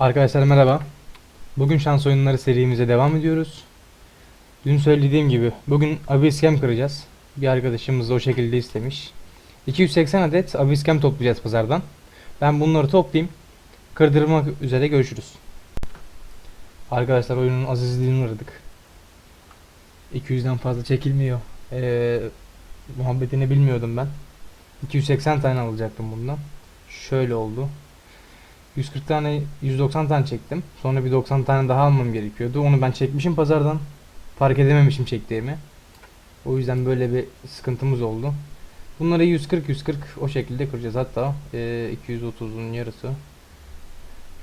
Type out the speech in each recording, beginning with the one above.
Arkadaşlar merhaba. Bugün şans oyunları serimize devam ediyoruz. Dün söylediğim gibi bugün Abysscam kıracağız. Bir arkadaşımız da o şekilde istemiş. 280 adet Abysscam toplayacağız pazardan. Ben bunları toplayayım. Kırdırmak üzere görüşürüz. Arkadaşlar oyunun azizliğini aradık. 200'den fazla çekilmiyor. Ee, muhabbetini bilmiyordum ben. 280 tane alacaktım bundan. Şöyle oldu. 140 tane 190 tane çektim. Sonra bir 90 tane daha almam gerekiyordu. Onu ben çekmişim pazardan. Fark edememişim çektiğimi. O yüzden böyle bir sıkıntımız oldu. Bunları 140 140 o şekilde kıracağız. Hatta e, 230'un yarısı.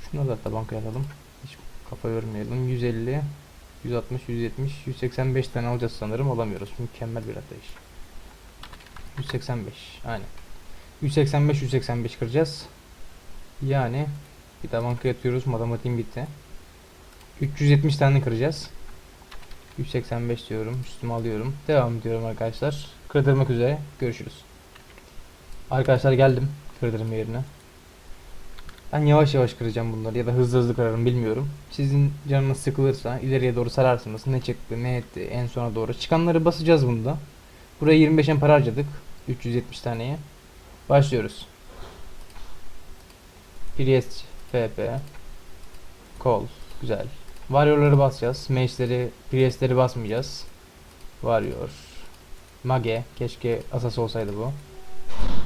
Şunları da hatta bankaya alalım. Hiç kafa yormayalım. 150 160 170 185 tane alacağız sanırım. Alamıyoruz. Mükemmel bir atlayış. 185 aynen. 185 185 kıracağız. Yani bir daha bankaya atıyoruz. Matematiğim bitti. 370 tane kıracağız. 185 diyorum. Üstüme alıyorum. Devam ediyorum arkadaşlar. Kırdırmak üzere. Görüşürüz. Arkadaşlar geldim. Kırdırma yerine. Ben yavaş yavaş kıracağım bunları ya da hızlı hızlı kırarım bilmiyorum. Sizin canınız sıkılırsa ileriye doğru sararsınız. Ne çıktı ne etti en sona doğru. Çıkanları basacağız bunda. Buraya 25'en para harcadık. 370 taneye. Başlıyoruz. Priest FP Kol. Güzel. Warrior'ları basacağız. Mage'leri Priest'leri basmayacağız. Warrior. Mage. Keşke Asas olsaydı bu.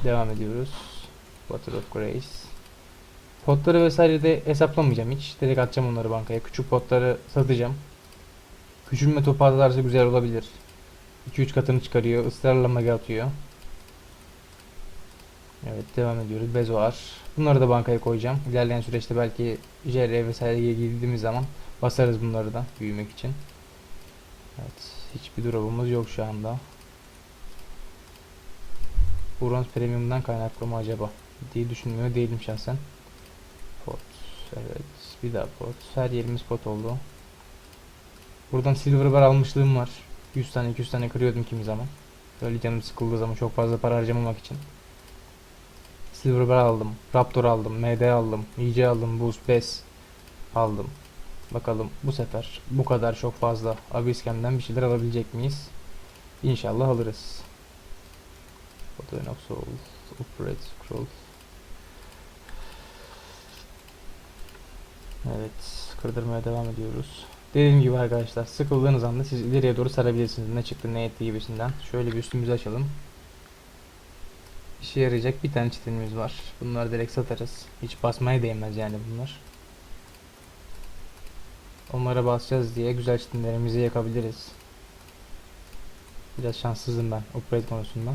Devam ediyoruz. Water of Grace. Potları vesaire de hesaplamayacağım hiç. Direkt atacağım onları bankaya. Küçük potları satacağım. Küçülme topu atarsa güzel olabilir. 2-3 katını çıkarıyor. Israrla mage atıyor. Evet devam ediyoruz. Bezoar. Bunları da bankaya koyacağım. İlerleyen süreçte belki JR vesaireye girdiğimiz zaman basarız bunları da büyümek için. Evet. Hiçbir drop'umuz yok şu anda. Bronz Premium'dan kaynaklı mı acaba? diye düşünmüyor değilim şahsen. Pot. Evet. Bir daha pot. Her yerimiz pot oldu. Buradan silver bar almışlığım var. 100 tane 200 tane kırıyordum kimi zaman. Böyle canım sıkıldığı zaman çok fazla para harcamamak için. Silverbar aldım. Raptor aldım. MD aldım. EJ aldım. Boost Bes aldım. Bakalım bu sefer bu kadar çok fazla Abysscam'den bir şeyler alabilecek miyiz? İnşallah alırız. Photo of Soul. Operate Scroll. Evet. Kırdırmaya devam ediyoruz. Dediğim gibi arkadaşlar sıkıldığınız anda siz ileriye doğru sarabilirsiniz. Ne çıktı ne etti gibisinden. Şöyle bir üstümüzü açalım. İşe yarayacak bir tane çitinimiz var. Bunları direkt satarız. Hiç basmaya değmez yani bunlar. Onlara basacağız diye güzel çitinlerimizi yakabiliriz. Biraz şanssızım ben upgrade konusunda.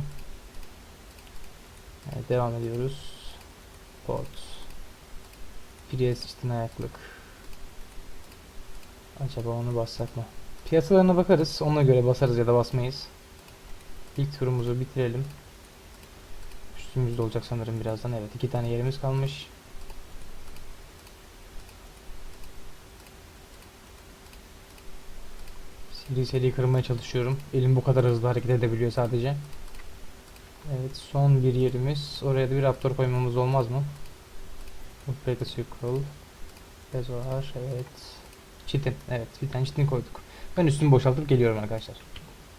Evet, devam ediyoruz. Pot. Prius çitin ayaklık. Acaba onu bassak mı? Piyasalarına bakarız. Ona göre basarız ya da basmayız. İlk turumuzu bitirelim. Üstümüzde olacak sanırım birazdan. Evet iki tane yerimiz kalmış. Seri kırmaya çalışıyorum. Elim bu kadar hızlı hareket edebiliyor sadece. Evet son bir yerimiz. Oraya da bir raptor koymamız olmaz mı? Upgrade Circle. Bezoar. Evet. Çitin. Evet bir tane çitin koyduk. Ben üstümü boşaltıp geliyorum arkadaşlar.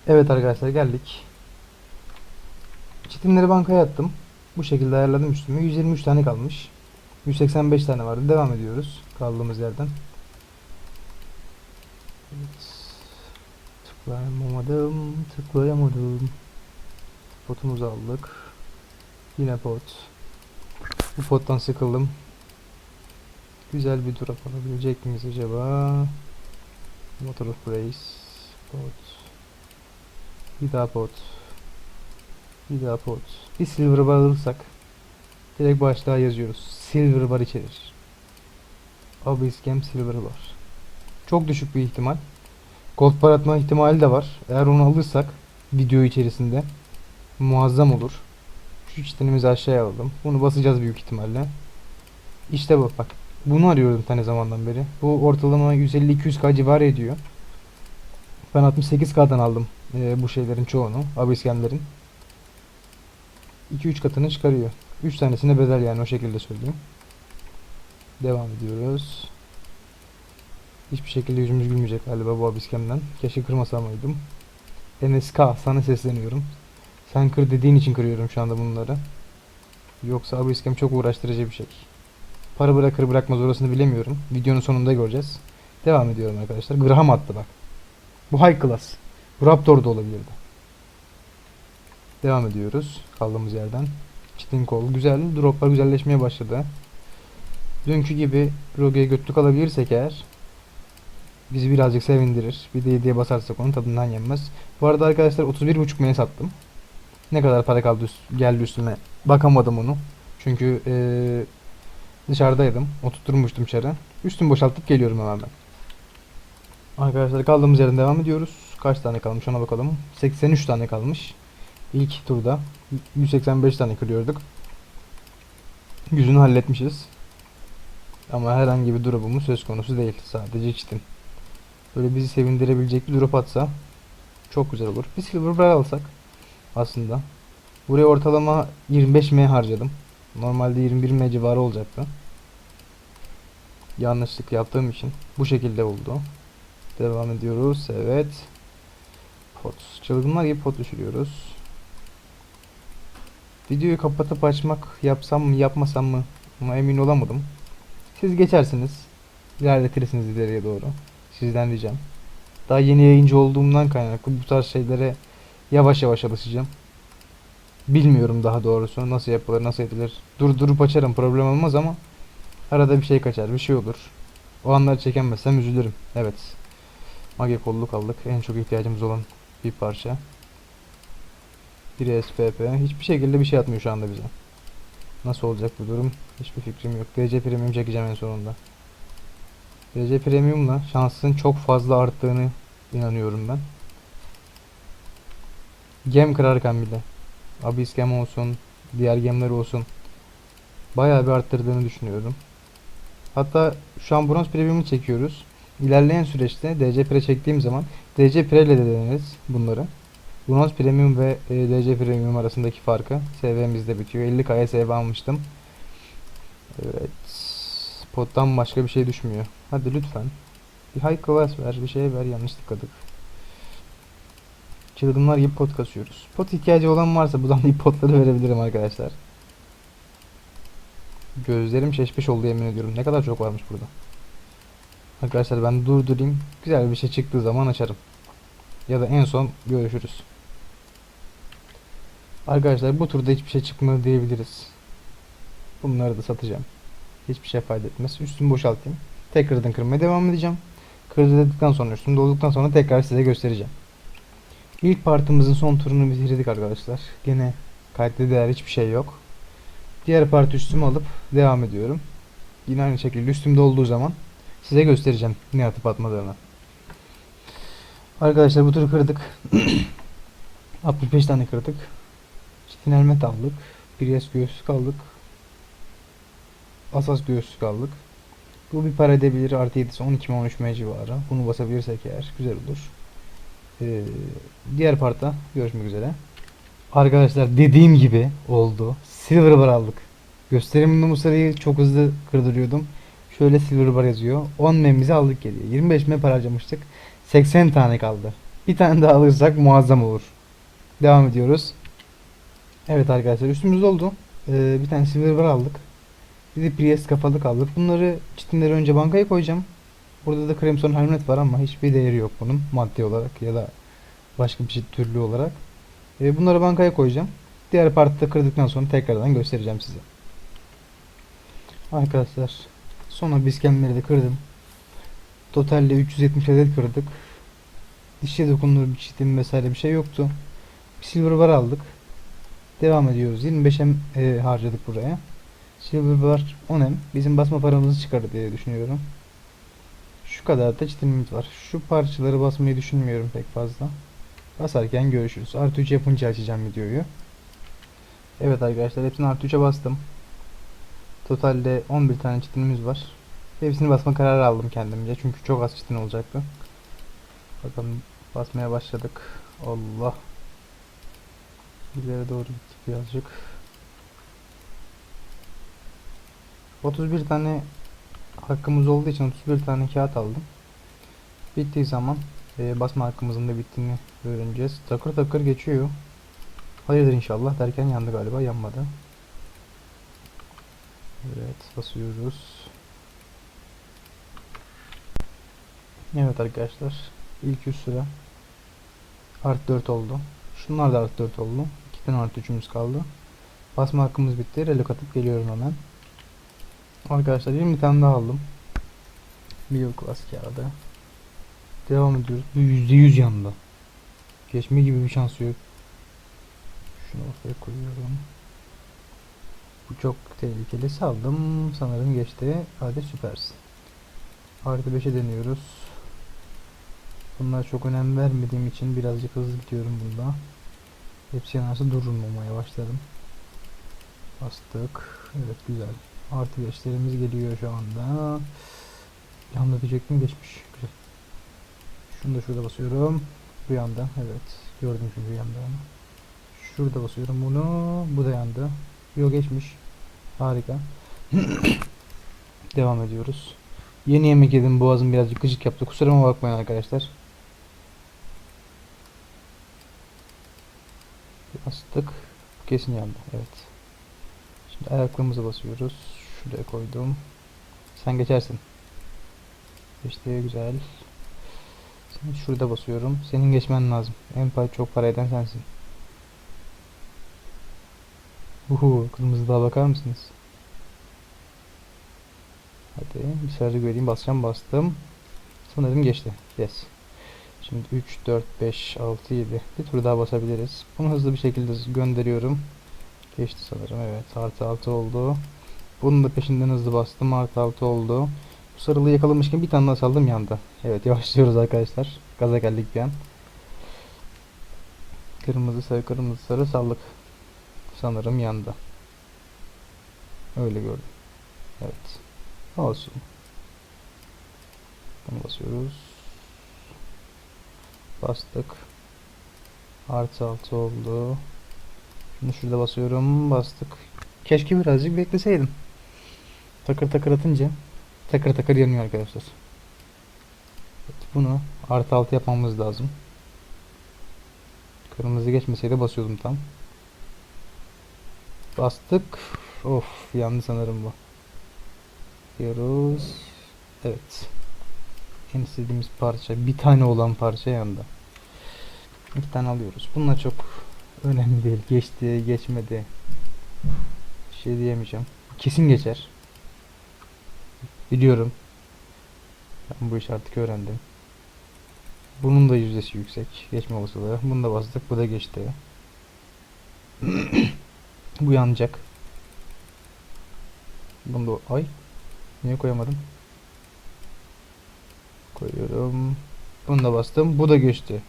Evet arkadaşlar geldik. Çitinleri bankaya attım. Bu şekilde ayarladım üstümü. 123 tane kalmış. 185 tane vardı. Devam ediyoruz. Kaldığımız yerden. Evet. Tıklayamadım. Tıklayamadım. Potumuzu aldık. Yine pot. Bu pottan sıkıldım. Güzel bir drop alabilecek miyiz acaba? Motor of Place. Pot. Bir daha pot. Bir daha pot. Bir silver bar alırsak direkt başlığa yazıyoruz. Silver bar içerir. Abysscam silver bar. Çok düşük bir ihtimal. Gold bar atma ihtimali de var. Eğer onu alırsak video içerisinde muazzam olur. Şu çitinimizi aşağıya aldım. Bunu basacağız büyük ihtimalle. İşte bu bak. Bunu arıyorum tane zamandan beri. Bu ortalama 150-200k civarı ediyor. Ben 68k'dan aldım e, bu şeylerin çoğunu. Abysscam'lerin. 2-3 katını çıkarıyor. 3 tanesine bedel yani o şekilde söyleyeyim. Devam ediyoruz. Hiçbir şekilde yüzümüz gülmeyecek galiba bu abiskemden. Keşke kırmasam mıydım. NSK sana sesleniyorum. Sen kır dediğin için kırıyorum şu anda bunları. Yoksa abiskem çok uğraştırıcı bir şey. Para bırakır bırakmaz orasını bilemiyorum. Videonun sonunda göreceğiz. Devam ediyorum arkadaşlar. Graham attı bak. Bu high class. Bu Raptor da olabilirdi. Devam ediyoruz. Kaldığımız yerden. Çitin kol. Güzel. Droplar güzelleşmeye başladı. Dünkü gibi Rogue'ye götlük alabilirsek eğer bizi birazcık sevindirir. Bir de 7'ye basarsak onun tadından yenmez. Bu arada arkadaşlar 31.5 meye sattım. Ne kadar para kaldı üst- geldi üstüme bakamadım onu. Çünkü eee, dışarıdaydım. Oturtmuştum içeri. Üstümü boşaltıp geliyorum hemen ben. Arkadaşlar kaldığımız yerden devam ediyoruz. Kaç tane kalmış ona bakalım. 83 tane kalmış. İlk turda 185 tane kırıyorduk. Yüzünü halletmişiz. Ama herhangi bir drop'umuz söz konusu değil. Sadece çitin. Böyle bizi sevindirebilecek bir drop atsa çok güzel olur. Bir silver bar alsak aslında. Buraya ortalama 25 M harcadım. Normalde 21 M civarı olacaktı. Yanlışlık yaptığım için bu şekilde oldu. Devam ediyoruz. Evet. Pot. Çılgınlar gibi pot düşürüyoruz. Videoyu kapatıp açmak yapsam mı yapmasam mı ama emin olamadım. Siz geçersiniz. İlerletirsiniz ileriye doğru. Sizden ricam. Daha yeni yayıncı olduğumdan kaynaklı bu tarz şeylere yavaş yavaş alışacağım. Bilmiyorum daha doğrusu nasıl yapılır, nasıl edilir. Durdurup açarım problem olmaz ama arada bir şey kaçar, bir şey olur. O anları çekemezsem üzülürüm. Evet. Mage kolluk aldık. En çok ihtiyacımız olan bir parça. Bir SPP. Hiçbir şekilde bir şey atmıyor şu anda bize. Nasıl olacak bu durum? Hiçbir fikrim yok. DC Premium çekeceğim en sonunda. DC Premium'la şansın çok fazla arttığını inanıyorum ben. Gem kırarken bile. Abyss Gem olsun, diğer gemler olsun. Bayağı bir arttırdığını düşünüyorum. Hatta şu an bronz premium'u çekiyoruz. İlerleyen süreçte DC Pre çektiğim zaman DC Pre ile de deneriz bunları. Bronz Premium ve e, DC Premium arasındaki farkı SV'mizde bitiyor. 50k'ya SV almıştım. Evet. Pottan başka bir şey düşmüyor. Hadi lütfen. Bir high class ver, bir şey ver. Yanlış tıkladık. Çılgınlar gibi pot kasıyoruz. Pot ihtiyacı olan varsa buradan bir potları verebilirim arkadaşlar. Gözlerim şeşmiş oldu yemin ediyorum. Ne kadar çok varmış burada. Arkadaşlar ben durdurayım. Güzel bir şey çıktığı zaman açarım. Ya da en son görüşürüz. Arkadaşlar bu turda hiçbir şey çıkmadı diyebiliriz. Bunları da satacağım. Hiçbir şey fayda etmez. Üstümü boşaltayım. Tekrardan kırmaya devam edeceğim. Kırdırdıktan sonra üstüm dolduktan sonra tekrar size göstereceğim. İlk partımızın son turunu bitirdik arkadaşlar. Gene kayıtlı değer hiçbir şey yok. Diğer parti üstümü alıp devam ediyorum. Yine aynı şekilde üstümde olduğu zaman size göstereceğim ne atıp atmadığını. Arkadaşlar bu turu kırdık. 65 tane kırdık. Çitin helmet aldık. Prius göğsü aldık. Asas göğsü aldık. Bu bir para edebilir. Artı 7'si 12 mi 13 mi civarı. Bunu basabilirsek eğer güzel olur. Ee, diğer parta görüşmek üzere. Arkadaşlar dediğim gibi oldu. Silver bar aldık. Gösteriminde bu sırayı çok hızlı kırdırıyordum. Şöyle silver bar yazıyor. 10 memimizi aldık geriye. 25 mem para harcamıştık. 80 tane kaldı. Bir tane daha alırsak muazzam olur. Devam ediyoruz. Evet arkadaşlar üstümüz oldu. Ee, bir tane silver aldık. Bir de Priest kafalık aldık. Bunları çitinleri önce bankaya koyacağım. Burada da Crimson Helmet var ama hiçbir değeri yok bunun maddi olarak ya da başka bir şey türlü olarak. Ee, bunları bankaya koyacağım. Diğer partide kırdıktan sonra tekrardan göstereceğim size. Arkadaşlar sonra biskemleri de kırdım. Totalde 370 adet kırdık. Dişe dokunur bir çitim vesaire bir şey yoktu. Bir silver bar aldık. Devam ediyoruz. 25 em e, harcadık buraya. Silver bar 10 em. Bizim basma paramızı çıkarır diye düşünüyorum. Şu kadar da çitimimiz var. Şu parçaları basmayı düşünmüyorum pek fazla. Basarken görüşürüz. Artı 3 yapınca açacağım videoyu. Evet arkadaşlar hepsini artı 3'e bastım. Totalde 11 tane çitinimiz var. Hepsini basma kararı aldım kendimce çünkü çok az çitin olacaktı. Bakalım basmaya başladık. Allah. İleri doğru gittik birazcık. 31 tane hakkımız olduğu için 31 tane kağıt aldım. Bittiği zaman e, basma hakkımızın da bittiğini öğreneceğiz. Takır takır geçiyor. Hayırdır inşallah derken yandı galiba yanmadı. Evet basıyoruz. Evet arkadaşlar ilk 100 sıra artı 4 oldu. Şunlar da artı 4 oldu. 2 tane artı 3'ümüz kaldı. Basma hakkımız bitti. Relok atıp geliyorum hemen. Arkadaşlar 20 tane daha aldım. Bir class kağıdı. Devam ediyoruz. Bu %100 yandı. Geçme gibi bir şans yok. Şunu ortaya koyuyorum. Bu çok tehlikeli. Saldım. Sanırım geçti. Hadi süpersin. Artı 5'e deniyoruz. Bunlar çok önem vermediğim için birazcık hızlı gidiyorum bunda. Hepsi yanarsa durmamaya başladım. Bastık. Evet güzel. Artı 5'lerimiz geliyor şu anda. Yanda diyecektim geçmiş. Güzel. Şunu da şurada basıyorum. Bu yanda. Evet. Gördüm çünkü yanda. Şurada basıyorum bunu. Bu da yandı. Yok geçmiş. Harika. Devam ediyoruz. Yeni yemek yedim. Boğazım birazcık gıcık yaptı. Kusuruma bakmayın arkadaşlar. Bastık. Kesin yandı. Evet. Şimdi ayakkabımıza basıyoruz. Şuraya koydum. Sen geçersin. İşte güzel. Sen şurada basıyorum. Senin geçmen lazım. En pay çok para eden sensin. Uhu, kırmızı daha bakar mısınız? Hadi bir sarı göreyim. Basacağım bastım. Sanırım geçti. Yes. Şimdi 3, 4, 5, 6, 7. Bir tur daha basabiliriz. Bunu hızlı bir şekilde gönderiyorum. Geçti sanırım. Evet. Artı 6 oldu. Bunun da peşinden hızlı bastım. Artı 6 oldu. Bu sarılı yakalamışken bir tane daha saldım yandı. Evet yavaşlıyoruz arkadaşlar. Gaza geldik bir an. Kırmızı sarı kırmızı sarı sallık. Sanırım yandı. Öyle gördüm. Evet. Olsun. Bunu basıyoruz. Bastık. Artı 6 oldu. Şunu şurada basıyorum. Bastık. Keşke birazcık bekleseydim. Takır takır atınca takır takır yanıyor arkadaşlar. Evet, bunu artı 6 yapmamız lazım. Kırmızı geçmeseydi basıyordum tam. Bastık. Of yandı sanırım bu. Diyoruz. Evet. En istediğimiz parça. Bir tane olan parça yandı. İki tane alıyoruz. Bunlar çok önemli değil. Geçti, geçmedi. Bir şey diyemeyeceğim. Kesin geçer. Biliyorum. Ben bu işi artık öğrendim. Bunun da yüzdesi yüksek. Geçme olasılığı. Bunu da bastık. Bu da geçti. bu yanacak. Bunu da... Ay. Niye koyamadım? Koyuyorum. Bunu da bastım. Bu da geçti.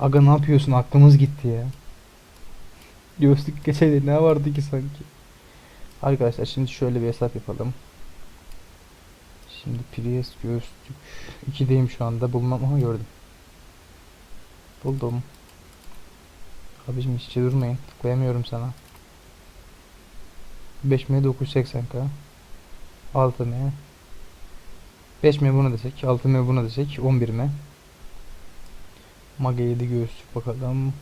Aga ne yapıyorsun? Aklımız gitti ya. Göğüslük geçeydi ne vardı ki sanki? Arkadaşlar şimdi şöyle bir hesap yapalım. Şimdi Prius göğüslük 2'deyim şu anda. Bulmam ama gördüm. Buldum. Abicim hiç durmayın. Koyamıyorum sana. 5M 980K 6M 5M buna desek 6M buna desek 11M Mage 7 göğüslük bakalım.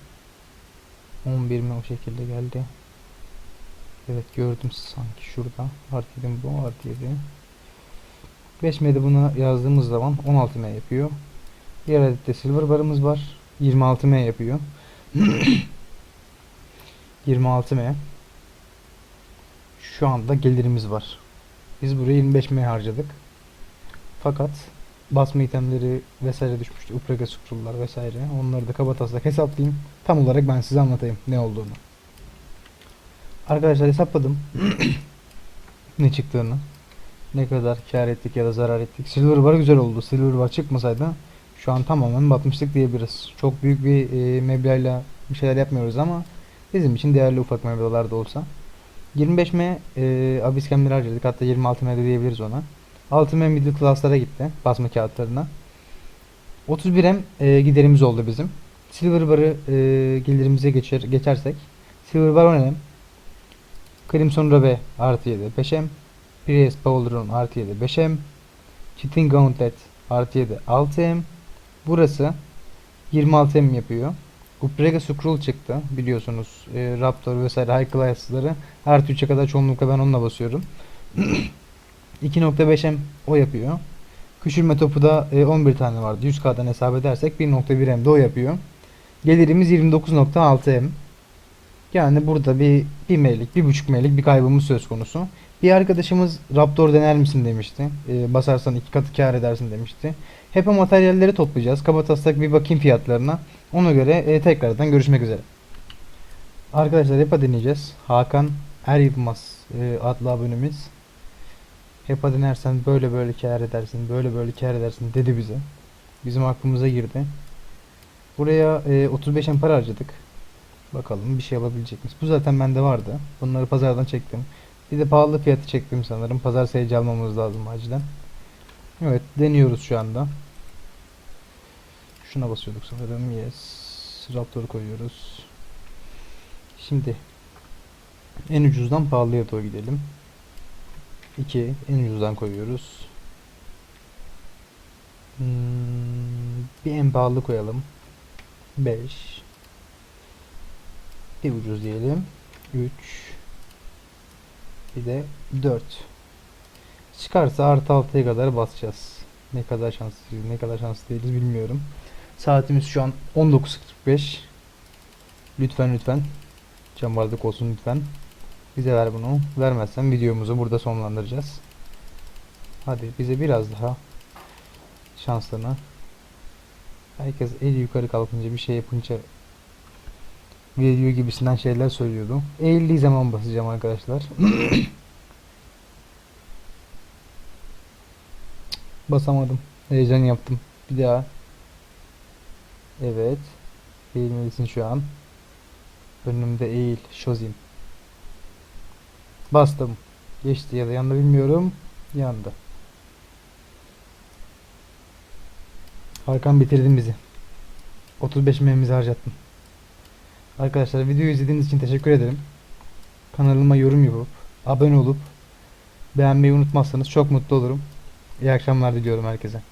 11M o şekilde geldi? Evet gördüm sanki şurada. Artı 7 bu artı 7 5M'de buna yazdığımız zaman 16M yapıyor. Diğer adette silver barımız var. 26M yapıyor. 26M şu anda gelirimiz var. Biz buraya 25 M harcadık. Fakat basma itemleri vesaire düşmüştü. Uprega scroll'lar vesaire. Onları da kabataslak hesaplayayım. Tam olarak ben size anlatayım ne olduğunu. Arkadaşlar hesapladım. ne çıktığını. Ne kadar kar ettik ya da zarar ettik. Silver bar güzel oldu. Silver bar çıkmasaydı şu an tamamen batmıştık diyebiliriz. Çok büyük bir e, meblağla bir şeyler yapmıyoruz ama bizim için değerli ufak meblağlar da olsa. 25M e, Abyss Cam'leri harcadık. Hatta 26M de diyebiliriz ona. 6M middle class'lara gitti. Basma kağıtlarına. 31M e, giderimiz oldu bizim. Silver bar'ı e, gelirimize geçer, geçersek. Silver bar 10M. Crimson Rabe artı 7. 5M. Priest Bowler'ın artı 7 5M. Cheating Gauntlet artı 7 6M. Burası 26M yapıyor. Uprega Scroll çıktı biliyorsunuz. E, Raptor vesaire High Class'ları artı 3'e kadar çoğunlukla ben onunla basıyorum. 2.5M o yapıyor. Küçülme topu da e, 11 tane vardı. 100K'dan hesap edersek 1.1M de o yapıyor. Gelirimiz 29.6M. Yani burada bir 1 M'lik, 1.5 M'lik bir kaybımız söz konusu. Bir arkadaşımız Raptor dener misin demişti. E, basarsan iki katı kar edersin demişti. Hep o materyalleri toplayacağız. Kabataslak bir bakayım fiyatlarına. Ona göre e, tekrardan görüşmek üzere. Arkadaşlar HEPA deneyeceğiz. Hakan Er Yılmaz e, adlı abonemiz. HEPA denersen böyle böyle kar edersin, böyle böyle kar edersin dedi bize. Bizim aklımıza girdi. Buraya e, 35 para harcadık. Bakalım bir şey alabilecek miyiz? Bu zaten bende vardı. Bunları pazardan çektim. Bir de pahalı fiyatı çektim sanırım. Pazar sayıcı almamız lazım acilen. Evet deniyoruz şu anda. Şuna basıyorduk sanırım. Yes. Raptor koyuyoruz. Şimdi en ucuzdan pahalıya doğru gidelim. 2 en ucuzdan koyuyoruz. Hmm, bir en pahalı koyalım. 5 bir ucuz diyelim. 3 bir de 4 çıkarsa artı 6'ya kadar basacağız. Ne kadar şanslıyız, ne kadar şanslı değiliz bilmiyorum. Saatimiz şu an 19.45. Lütfen lütfen. Cam olsun lütfen. Bize ver bunu. Vermezsen videomuzu burada sonlandıracağız. Hadi bize biraz daha şanslarına. Herkes el yukarı kalkınca bir şey yapınca video gibisinden şeyler söylüyordu. Eğildiği zaman basacağım arkadaşlar. Basamadım. Heyecan yaptım. Bir daha. Evet. Eğilmelisin şu an. Önümde eğil. Şozim. Bastım. Geçti ya da yandı bilmiyorum. Yandı. Hakan bitirdin bizi. 35 memimizi harcattın. Arkadaşlar videoyu izlediğiniz için teşekkür ederim. Kanalıma yorum yapıp abone olup beğenmeyi unutmazsanız çok mutlu olurum. İyi akşamlar diliyorum herkese.